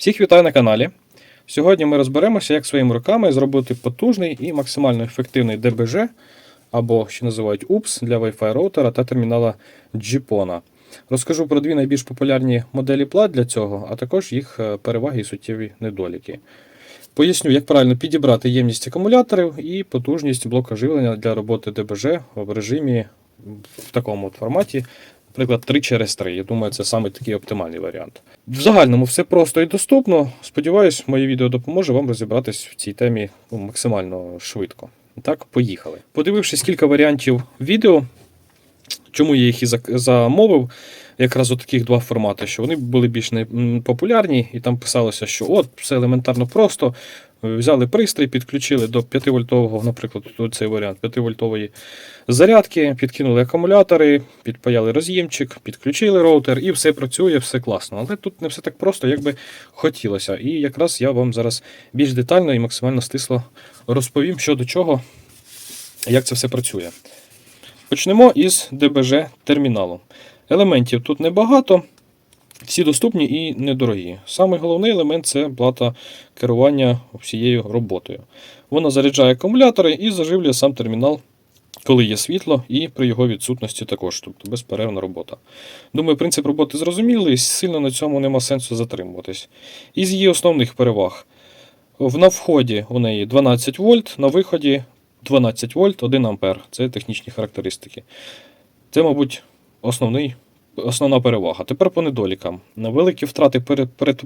Всіх вітаю на каналі. Сьогодні ми розберемося, як своїми руками зробити потужний і максимально ефективний ДБЖ, або ще називають UPS для Wi-Fi роутера та термінала GPON. Розкажу про дві найбільш популярні моделі плат для цього, а також їх е, переваги і суттєві недоліки. Поясню, як правильно підібрати ємність акумуляторів і потужність блока живлення для роботи ДБЖ в режимі в такому от форматі, наприклад, 3 через 3. Я думаю, це саме такий оптимальний варіант. В загальному все просто і доступно. Сподіваюсь, моє відео допоможе вам розібратись в цій темі ну, максимально швидко. Так, поїхали. Подивившись кілька варіантів відео, чому я їх і замовив, якраз у таких два формати, що вони були більш популярні, і там писалося, що от все елементарно просто. Взяли пристрій, підключили до 5-вольтового, наприклад, тут цей варіант 5-вольтової зарядки, підкинули акумулятори, підпаяли роз'ємчик, підключили роутер і все працює, все класно. Але тут не все так просто, як би хотілося. І якраз я вам зараз більш детально і максимально стисло розповім, що до чого, як це все працює. Почнемо із ДБЖ терміналу. Елементів тут небагато, всі доступні і недорогі. Самий головний елемент це плата керування всією роботою. Вона заряджає акумулятори і заживлює сам термінал, коли є світло, і при його відсутності також, тобто безперервна робота. Думаю, принцип роботи зрозумілий, сильно на цьому нема сенсу затримуватись. Із її основних переваг. На вході у неї 12 вольт, на виході 12 вольт, 1 ампер. Це технічні характеристики. Це, мабуть, основний, основна перевага. Тепер по недолікам. Великі втрати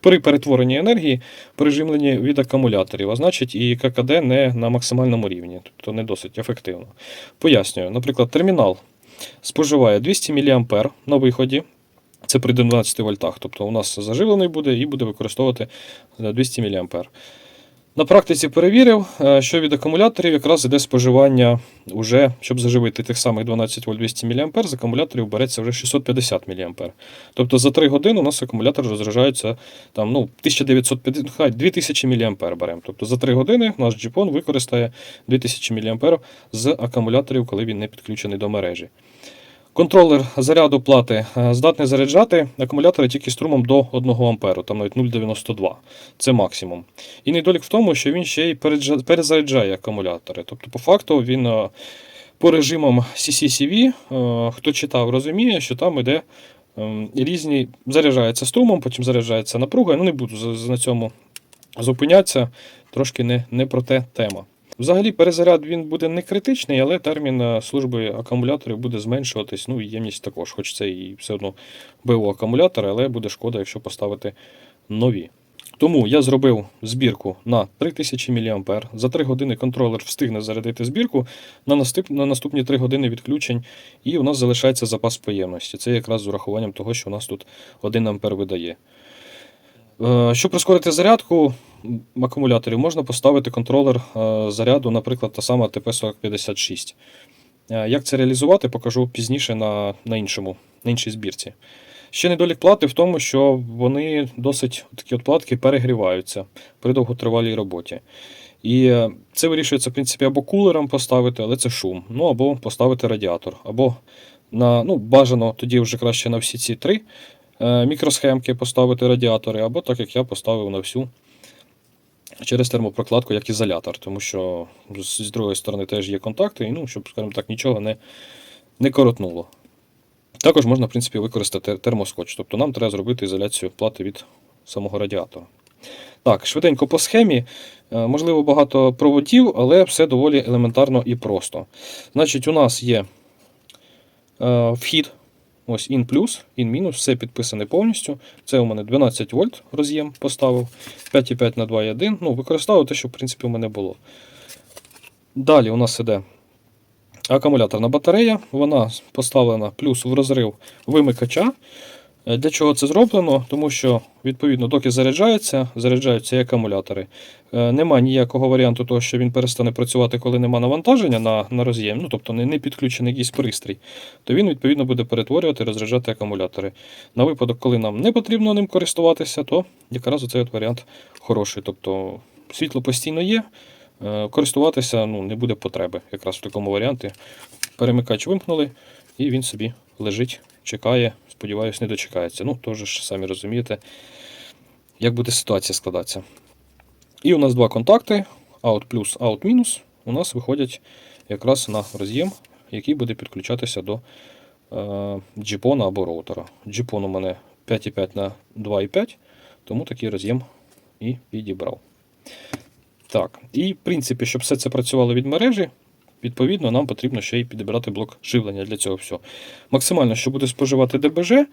при перетворенні енергії прижимлені від акумуляторів, а значить і ККД не на максимальному рівні, тобто не досить ефективно. Пояснюю, наприклад, термінал споживає 200 мА на виході. Це при 12 вольтах. Тобто у нас заживлений буде і буде використовувати е, 200 мА. На практиці перевірив, е, що від акумуляторів якраз іде споживання уже, щоб заживити тих самих 12 вольт 200 мА, з акумуляторів береться вже 650 мА. Тобто за 3 години у нас акумулятор розряджається там, ну, 1950, хай 2000 мА беремо. Тобто за 3 години наш джіпон використає 2000 мА з акумуляторів, коли він не підключений до мережі. Контролер заряду плати е, здатний заряджати акумулятори тільки струмом до 1 А, там навіть 0,92. Це максимум. І недолік в тому, що він ще й перезаряджає акумулятори. Тобто, по факту, він е, по режимам CCCV, е, хто читав, розуміє, що там іде ем, різні, заряджається струмом, потім заряджається напругою. Ну, не буду на цьому зупинятися, трошки не, не про те тема. Взагалі, перезаряд він буде не критичний, але термін е, служби акумуляторів буде зменшуватись. Ну і ємність також, хоч це і все одно БУ акумулятори, але буде шкода, якщо поставити нові. Тому я зробив збірку на 3000 мА. За 3 години контролер встигне зарядити збірку на наступні 3 години відключень, і у нас залишається запас поємності. Це якраз з урахуванням того, що у нас тут 1 А видає. Е, Щоб прискорити зарядку акумуляторів, можна поставити контролер е, заряду, наприклад, та сама ТП-4056. Е, Як це реалізувати, покажу пізніше на, на, іншому, на іншій збірці. Ще недолік плати в тому, що вони досить такі от платки перегріваються при довготривалій роботі. І це вирішується, в принципі, або кулером поставити, але це шум, ну або поставити радіатор, або на, ну, бажано тоді вже краще на всі ці три мікросхемки поставити радіатори, або так як я поставив на всю через термопрокладку як ізолятор, тому що з, другої сторони теж є контакти, і ну, щоб, скажімо так, нічого не, не коротнуло. Також можна, в принципі, використати тер- термоскотч, тобто нам треба зробити ізоляцію плати від самого радіатора. Так, швиденько по схемі. Е, Можливо, багато проводів, але все доволі елементарно і просто. Значить, у нас є е, вхід, ось ін плюс, ін мінус, все підписане повністю. Це у мене 12 вольт роз'єм поставив, 5,5 на 2,1. Ну, використовую те, що в принципі у мене було. Далі у нас іде акумуляторна батарея, вона поставлена плюс в розрив вимикача. Е, Для чого це зроблено? Тому що, відповідно, доки заряджається, заряджаються і акумулятори. Е, Нема ніякого варіанту того, що він перестане працювати, коли нема навантаження на, на роз'єм, ну тобто не, не підключений якийсь пристрій, то він відповідно буде перетворювати і розряджати акумулятори. На випадок, коли нам не потрібно ним користуватися, то якраз оцей от варіант хороший. Тобто світло постійно є, е, користуватися ну, не буде потреби. Якраз в такому варіанті. Перемикач вимкнули, і він собі лежить, чекає. Сподіваюсь, не дочекається. Ну, теж самі розумієте, як буде ситуація складатися. І у нас два контакти: out плюс, out мінус. У нас виходять якраз на роз'єм, який буде підключатися до е, джіпона або роутера. Джіпон у мене 5,5 на 2,5, тому такий роз'єм і підібрав. Так, і в принципі, щоб все це працювало від мережі, відповідно, нам потрібно ще й підібрати блок живлення для цього всього. Максимально, що буде споживати ДБЖ, е,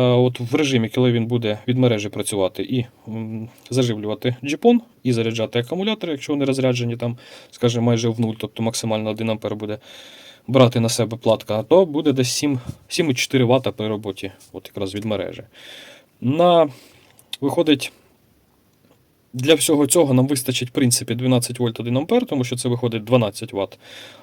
от в режимі, коли він буде від мережі працювати і заживлювати джіпон, і заряджати акумулятори, якщо вони розряджені, там, скажімо, майже в нуль, тобто максимально 1 А буде брати на себе платка, то буде десь 7 7,4 Вт при роботі, от якраз від мережі. На, виходить, для всього цього нам вистачить в принципі 12 вольт 1 ампер, тому що це виходить 12 Вт.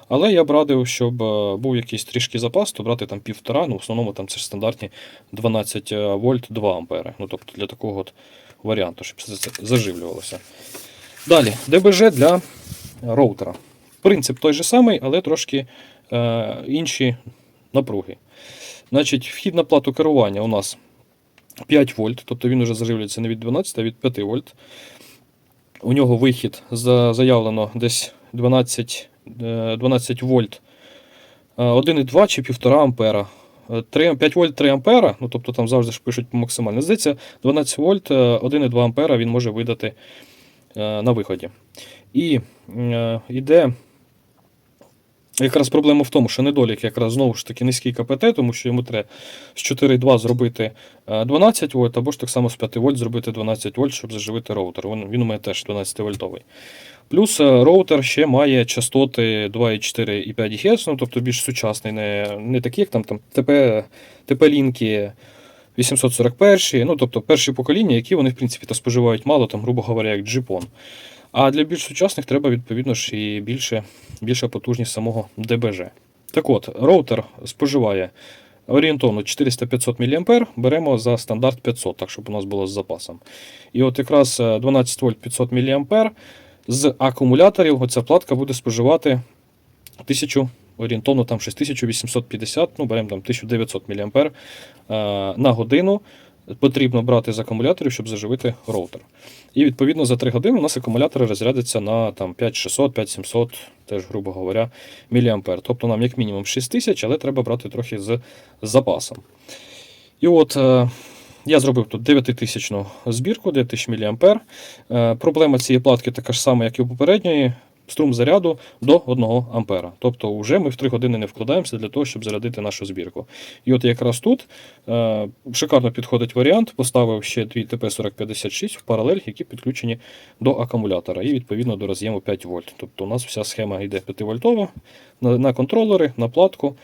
Але я б радив, щоб е, був якийсь трішки запас, то брати там півтора, ну в основному там це ж стандартні 12 вольт 2 ампери. Ну тобто для такого от варіанту, щоб це заживлювалося. Далі, ДБЖ для роутера. Принцип той же самий, але трошки е, інші напруги. Значить, вхід на плату керування у нас 5 вольт, тобто він вже заживлюється не від 12, а від 5 вольт. У нього вихід заявлено десь 12, е, 12 вольт, е, 1,2 чи 1,5 ампера. Е, 3, 5 вольт 3 ампера, ну тобто там завжди ж пишуть максимально. Здається, 12 вольт, е, 1,2 ампера він може видати е, на виході. І е, йде якраз проблема в тому, що недолік якраз знову ж таки низький КПТ, тому що йому треба з 4,2 зробити е, 12 вольт, або ж так само з 5 вольт зробити 12 вольт, щоб заживити роутер. Він, він у мене теж 12 вольтовий. Плюс е, роутер ще має частоти 2,4 і 5 Гц, ну тобто більш сучасний, не, не такі, як там, там ТП, ТП-лінки 841, ну тобто перші покоління, які вони в принципі споживають мало, там, грубо говоря, як джипон. А для більш сучасних треба, відповідно ж, і більше, більша потужність самого ДБЖ. Так от, роутер споживає орієнтовно 400-500 мА, беремо за стандарт 500, так щоб у нас було з запасом. І от якраз е, 12 вольт 500 мА з акумуляторів оця платка буде споживати 1000, орієнтовно там 6850, ну беремо там 1900 мА е, на годину. Потрібно брати з акумуляторів, щоб заживити роутер. І відповідно за 3 години у нас акумулятори розрядяться на там, 5600, 5700, теж, грубо говоря, міліампер. Тобто нам як мінімум 6000, але треба брати трохи з запасом. І от е, я зробив тут 9000 збірку, 9000 мА. Е, проблема цієї платки така ж сама, як і у попередньої. Струм заряду до 1 ампера. Тобто вже ми в 3 години не вкладаємося для того, щоб зарядити нашу збірку. І от якраз тут е, шикарно підходить варіант. Поставив ще дві ТП-4056 в паралель, які підключені до акумулятора і відповідно до роз'єму 5 вольт. Тобто у нас вся схема йде 5 вольтова на, на контролери, на платку.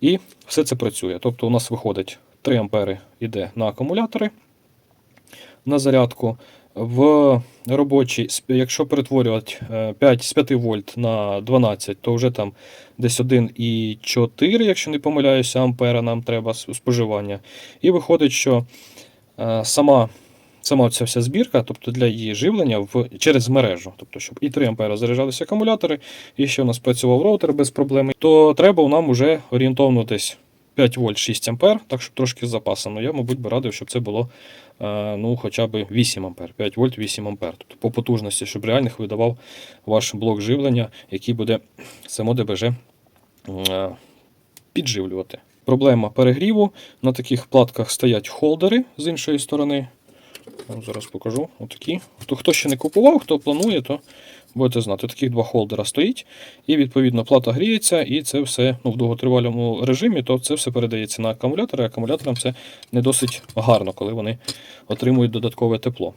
І все це працює. Тобто у нас виходить 3 ампери йде на акумулятори на зарядку. В робочій, якщо перетворювати е, 5, з 5 вольт на 12, то вже там десь 1,4, якщо не помиляюся, ампера нам треба споживання. І виходить, що е, сама, сама ця вся збірка, тобто для її живлення в, через мережу, тобто, щоб і 3 ампера заряджалися акумулятори, і ще у нас працював роутер без проблем, то треба нам уже орієнтовно десь 5 вольт 6 ампер, так щоб трошки з. Ну, я, мабуть, би радив, щоб це було е, ну, хоча б 8 ампер, 5 вольт 8 ампер. Тобто по потужності, щоб реальних видавав ваш блок живлення, який буде само ДБЖ е, підживлювати. Проблема перегріву. На таких платках стоять холдери з іншої сторони. Зараз покажу. Отакі. Хто, хто ще не купував, хто планує, то будете знати. Таких два холдера стоїть. І відповідно плата гріється, і це все ну, в довготривалому режимі, то це все передається на акумулятори. Акумуляторам це не досить гарно, коли вони отримують додаткове тепло.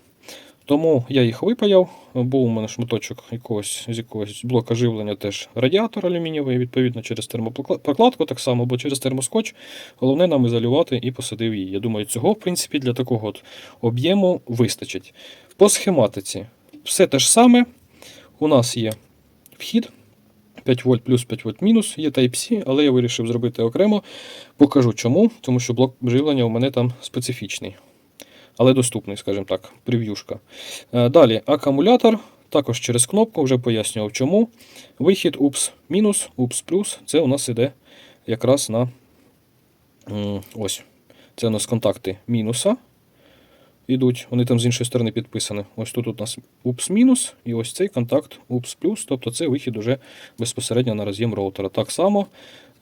Тому я їх випаяв. Був у мене шматочок якогось з якогось блока живлення, теж радіатор алюмінієвий, відповідно, через термопрокладку, так само, або через термоскотч. Головне нам ізолювати і посадив її. Я думаю, цього, в принципі, для такого от об'єму вистачить. По схематиці все те ж саме. У нас є вхід 5 вольт плюс 5 вольт мінус, є Type-C, але я вирішив зробити окремо. Покажу чому, тому що блок живлення у мене там специфічний. Але доступний, скажімо так, прев'юшка. Е, Далі акумулятор, також через кнопку, вже пояснював чому. Вихід UPS мінус, UPS плюс. Це у нас іде якраз на ось. Це у нас контакти мінуса. Йдуть, вони там з іншої сторони підписані. Ось тут у нас UPS мінус, і ось цей контакт UPS плюс, тобто це вихід уже безпосередньо на роз'єм роутера. Так само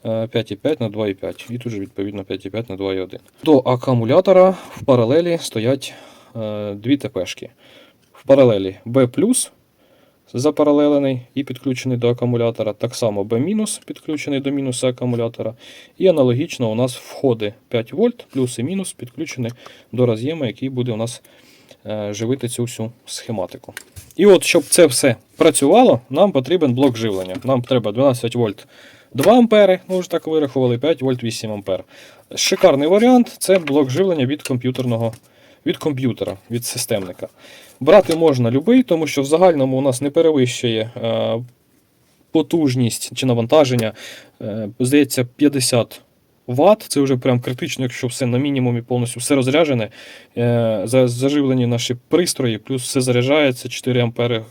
е, 5,5 на 2,5. І тут же відповідно 5,5 на 2,1. До акумулятора в паралелі стоять е, дві ТПшки. В паралелі B запаралелений і підключений до акумулятора. Так само B- підключений до мінуса акумулятора. І аналогічно у нас входи 5 вольт, плюс і мінус підключені до роз'єму, який буде у нас е, живити цю всю схематику. І от, щоб це все працювало, нам потрібен блок живлення. Нам треба 12 вольт 2 ампери, ну вже так вирахували, 5 вольт 8 ампер. Шикарний варіант це блок живлення від комп'ютерного. Від комп'ютера, від системника. Брати можна любий, тому що в загальному у нас не перевищує е, потужність чи навантаження, е, здається, 50 Вт. Це вже прям критично, якщо все на мінімумі повністю все розряджене. Е, заживлені наші пристрої, плюс все заряджається, 4 ампери,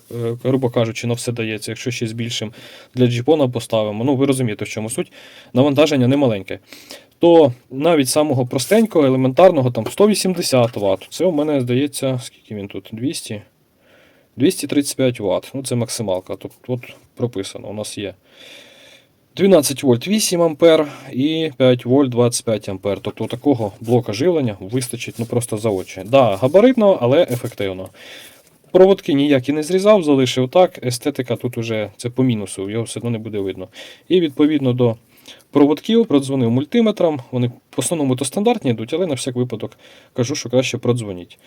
грубо кажучи, на все дається. Якщо ще з більшим для джіпона поставимо. Ну, ви розумієте, в чому суть. Навантаження немаленьке. То навіть самого простенького, елементарного, там 180 Вт. Це у мене здається, скільки він тут? 200? 235 Вт. Ну, це максималка. Тут, тут прописано. У нас є 12 вольт 8 ампер і 5 вольт 25 ампер. Тобто такого блока живлення вистачить ну просто за очі. Да, габаритно, але ефективно. Проводки ніякі не зрізав, залишив так. Естетика тут уже це по мінусу, його все одно не буде видно. І відповідно до проводків продзвонив мультиметром. Вони в основному то стандартні йдуть, але на всяк випадок кажу, що краще продзвоніть.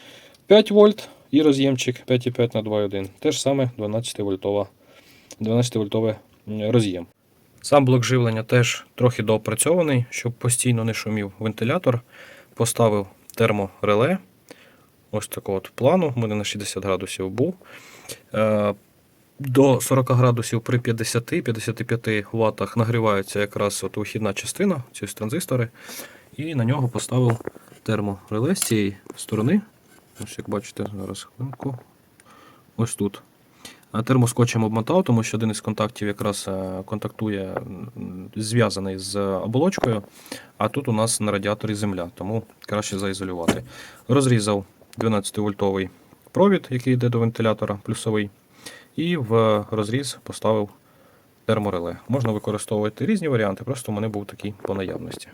5 вольт і роз'ємчик 5,5 на 2,1. Те ж саме 12 вольтова 12 вольтовий роз'єм. Сам блок живлення теж трохи доопрацьований, щоб постійно не шумів вентилятор. Поставив термореле. Ось такого от плану. У мене на 60 градусів був. До 40 градусів при 50-55 Вт нагрівається якраз от вихідна частина, ці транзистори. І на нього поставив термореле з цієї сторони. Ось як бачите, зараз хвилинку. Ось тут. А Термоскотчем обмотав, тому що один із контактів якраз е, контактує, зв'язаний з оболочкою, а тут у нас на радіаторі земля, тому краще заізолювати. Розрізав 12-вольтовий провід, який йде до вентилятора, плюсовий, і в розріз поставив термореле. Можна використовувати різні варіанти, просто в мене був такий по наявності.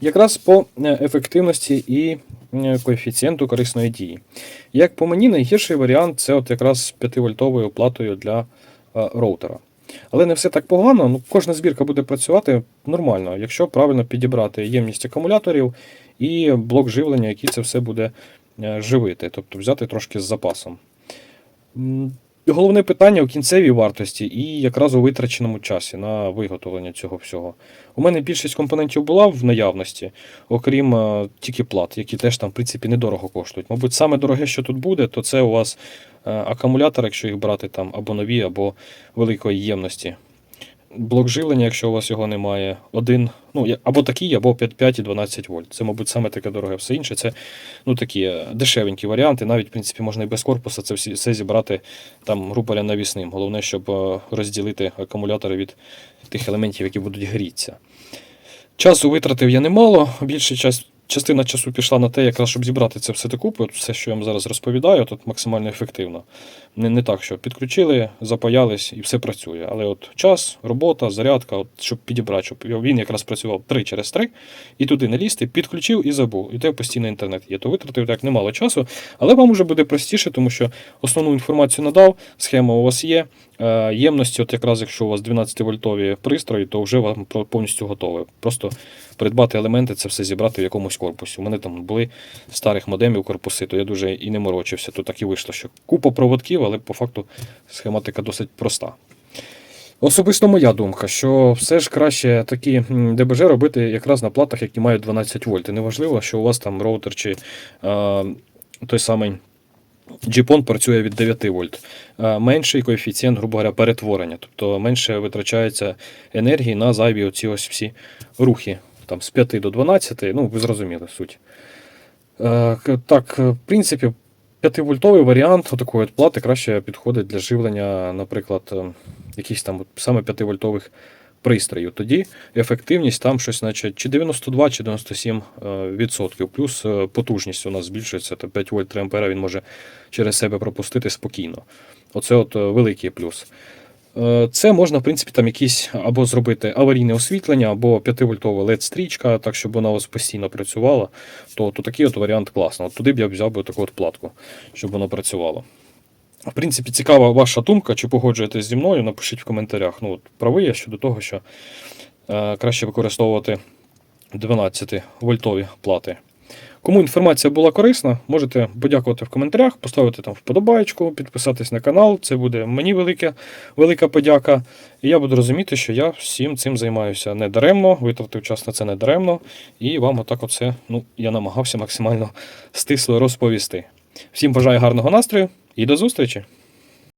Якраз по е, ефективності і е, коефіцієнту корисної дії. Як по мені, найгірший варіант це от якраз 5-вольтовою платою для е, роутера. Але не все так погано. Ну, кожна збірка буде працювати нормально, якщо правильно підібрати ємність акумуляторів і блок живлення, який це все буде живити, тобто взяти трошки з запасом. Головне питання у кінцевій вартості і якраз у витраченому часі на виготовлення цього всього. У мене більшість компонентів була в наявності, окрім е, тільки плат, які теж там, в принципі, недорого коштують. Мабуть, саме дороге, що тут буде, то це у вас е, акумулятор, якщо їх брати там або нові, або великої ємності. Блок живлення, якщо у вас його немає, один, ну, або такий, або 5, 5 і 12 вольт. Це, мабуть, саме таке дороге. Все інше це ну, такі е, дешевенькі варіанти. Навіть, в принципі, можна і без корпуса це все зібрати там, говоря, навісним. Головне, щоб е, розділити акумулятори від тих елементів, які будуть грітися. Часу витратив я немало. Більша час, частина часу пішла на те, якраз щоб зібрати це все докупи. Все, що я вам зараз розповідаю, тут максимально ефективно. Не, не так, що підключили, запаялись і все працює. Але от час, робота, зарядка, от, щоб підібрати, щоб він якраз працював 3 через 3, і туди не лізти, підключив і забув. І те постійно інтернет є. То витратив так немало часу, але вам вже буде простіше, тому що основну інформацію надав, схема у вас є. Е, Ємності, от якраз якщо у вас 12-вольтові пристрої, то вже вам повністю готове. Просто придбати елементи, це все зібрати в якомусь корпусі. У мене там були старих модемів корпуси, то я дуже і не морочився. То так і вийшло, що купа проводків, але по факту схематика досить проста. Особисто моя думка, що все ж краще такі ДБЖ робити якраз на платах, які мають 12 вольт. І неважливо, що у вас там роутер чи е, той самий Джіпон працює від 9 вольт. Менший коефіцієнт, грубо говоря, перетворення. Тобто менше витрачається енергії на зайві оці ось всі рухи. Там з 5 до 12, ну ви зрозуміли суть. Е, Так, в принципі, 5-вольтовий варіант такої плати краще підходить для живлення, наприклад, е, якихось там саме 5-вольтових пристроїв. Тоді ефективність там щось, значить, чи 92, чи 97 е, відсотків. Плюс е, потужність у нас збільшується, то 5 вольт 3 ампера він може через себе пропустити спокійно. Оце от е, великий плюс. Е, Це можна, в принципі, там якісь або зробити аварійне освітлення, або 5-вольтова LED-стрічка, так щоб вона у вас постійно працювала. То, то такий от варіант класно. От туди б я взяв би таку от платку, щоб воно працювало. В принципі, цікава ваша думка, чи погоджуєтесь зі мною, напишіть в коментарях. Ну, от, правий я щодо того, що е, краще використовувати 12-вольтові плати. Кому інформація була корисна, можете подякувати в коментарях, поставити там вподобайку, підписатись на канал. Це буде мені велика, велика подяка. І я буду розуміти, що я всім цим займаюся не даремно, витратив час на це не даремно. І вам отак оце, ну, я намагався максимально стисло розповісти. Всім бажаю гарного настрою і до зустрічі!